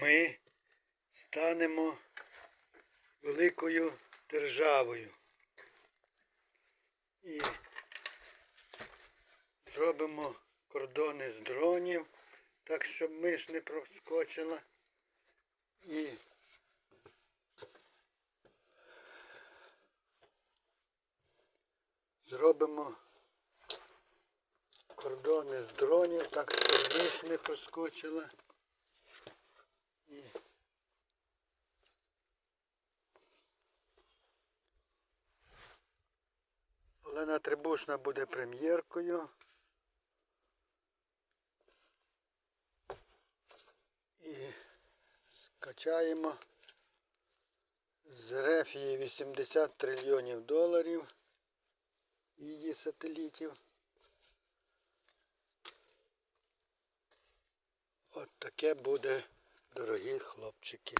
ми станемо великою державою. І зробимо кордони з дронів, так щоб миш не проскочила. І зробимо кордони з дронів, так щоб миш не проскочила. Олена Трибушна буде прем'єркою. І скачаємо з рефії 80 трильйонів доларів її сателітів. От таке буде, дорогі хлопчики.